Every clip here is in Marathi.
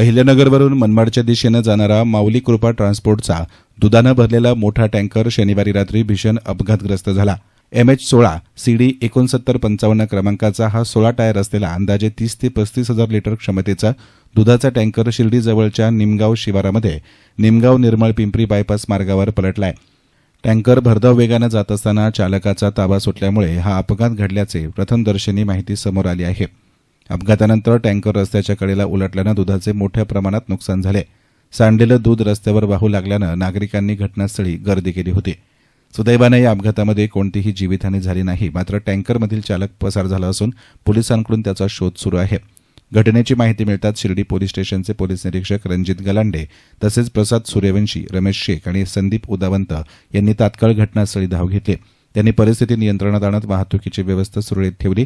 अहिल्यानगरवरून मनमाडच्या दिशेनं जाणारा माऊली कृपा ट्रान्सपोर्टचा दुधानं भरलेला मोठा टँकर शनिवारी रात्री भीषण अपघातग्रस्त झाला. एम एच सोळा सीडी एकोणसत्तर पंचावन्न क्रमांकाचा हा सोळा टायर असलेला अंदाजे तीस ते पस्तीस हजार लिटर क्षमतेचा दुधाचा टँकर शिर्डीजवळच्या निमगाव शिवारामध्ये निमगाव निर्मळ पिंपरी बायपास मार्गावर पलटलाय. टँकर भरधाव वेगानं जात असताना चालकाचा ताबा सुटल्यामुळे हा अपघात घडल्याचे प्रथमदर्शनी माहिती समोर आली आहे. अपघातानंतर टँकर रस्त्याच्या कडेला उलटल्यानं दुधाचे मोठ्या प्रमाणात नुकसान झाले. सांडलेलं दूध रस्त्यावर वाहू लागल्यानं नागरिकांनी घटनास्थळी गर्दी केली होती. सुदैवानं या अपघातामध्ये कोणतीही जीवितहानी झाली नाही मात्र टँकरमधील चालक पसार झाला असून पोलिसांकडून त्याचा शोध सुरू आहे. घटनेची माहिती मिळताच शिर्डी पोलीस स्टेशनचे पोलीस निरीक्षक रणजित गलांडे तसेच प्रसाद सूर्यवंशी रमेश शेख आणि संदीप उदावंत यांनी तात्काळ घटनास्थळी धाव घेतली. त्यांनी परिस्थिती नियंत्रणात आणत वाहतुकीची व्यवस्था सुरळीत ठेवली.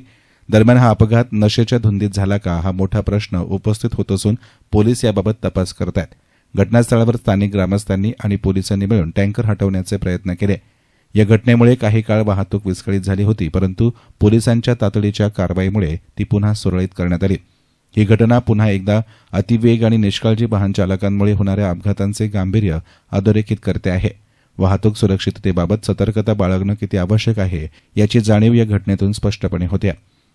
दरम्यान हा अपघात नशेच्या धुंदीत झाला का हा मोठा प्रश्न उपस्थित होत असून पोलीस याबाबत तपास करत आहेत घटनास्थळावर स्थानिक ग्रामस्थांनी आणि पोलिसांनी मिळून टँकर हटवण्याचे प्रयत्न केले. या घटनेमुळे काही काळ वाहतूक विस्कळीत झाली होती परंतु पोलिसांच्या तातडीच्या कारवाईमुळे ती पुन्हा सुरळीत करण्यात आली. ही घटना पुन्हा एकदा अतिवेग आणि निष्काळजी वाहन चालकांमुळे होणाऱ्या अपघातांचे गांभीर्य अधोरेखित करते आहे. वाहतूक सुरक्षिततेबाबत सतर्कता बाळगणं किती आवश्यक आहे याची जाणीव या घटनेतून स्पष्टपणे होत्या